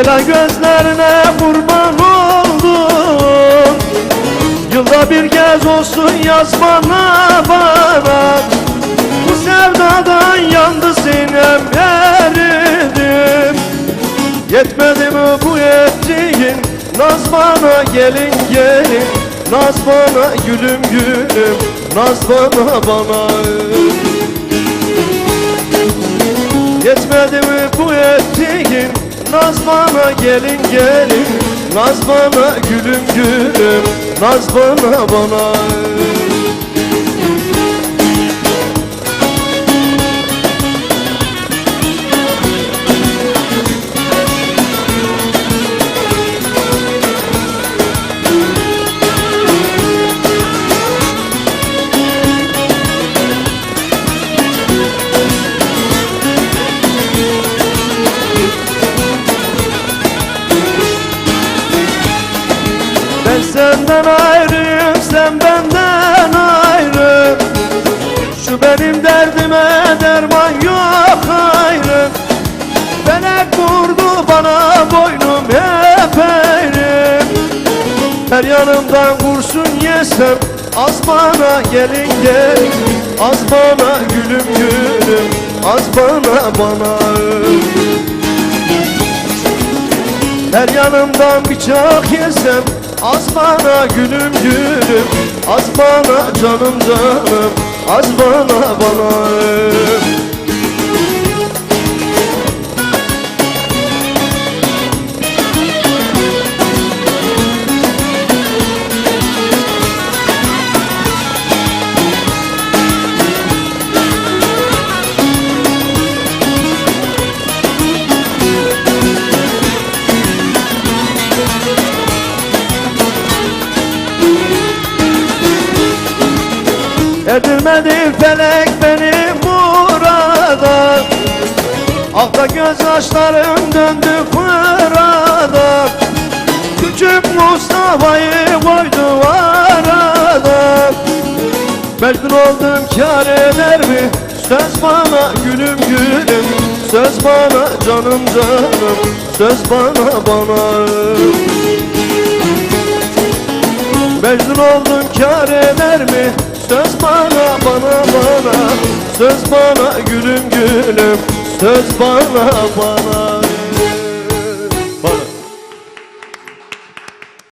Ela gözlerine kurban oldum. Yılda bir kez olsun yaz bana bana Bu sevdadan yandı sinem eridim Yetmedi mi bu ettiğin? Naz bana gelin gelin. Naz bana gülüm gülüm. Naz bana bana. Yetmedi mi bu ettiğin Naz bana gelin gelin. Naz bana gülüm gülüm. Naz bana sen benden ayrı. Şu benim derdime derman yok ayrı. Felek vurdu bana boynum hep eğri Her yanımdan kurşun yesem Az bana gelin gelin Az bana gülüm gülüm Az bana bana her yanımdan bıçak yesem Az bana gülüm gülüm Az bana canım canım Az bana bana Erdirmedi felek beni burada. Akla gözyaşlarım döndü fırada. Küçük Mustafa'yı koydu arada. Mecnun oldum kar eder mi? Söz bana gülüm gülüm. Söz bana canım canım. Söz bana bana. Mecnun oldum kar eder mi? Söz bana bana bana. Söz bana gülüm gülüm. Söz bana bana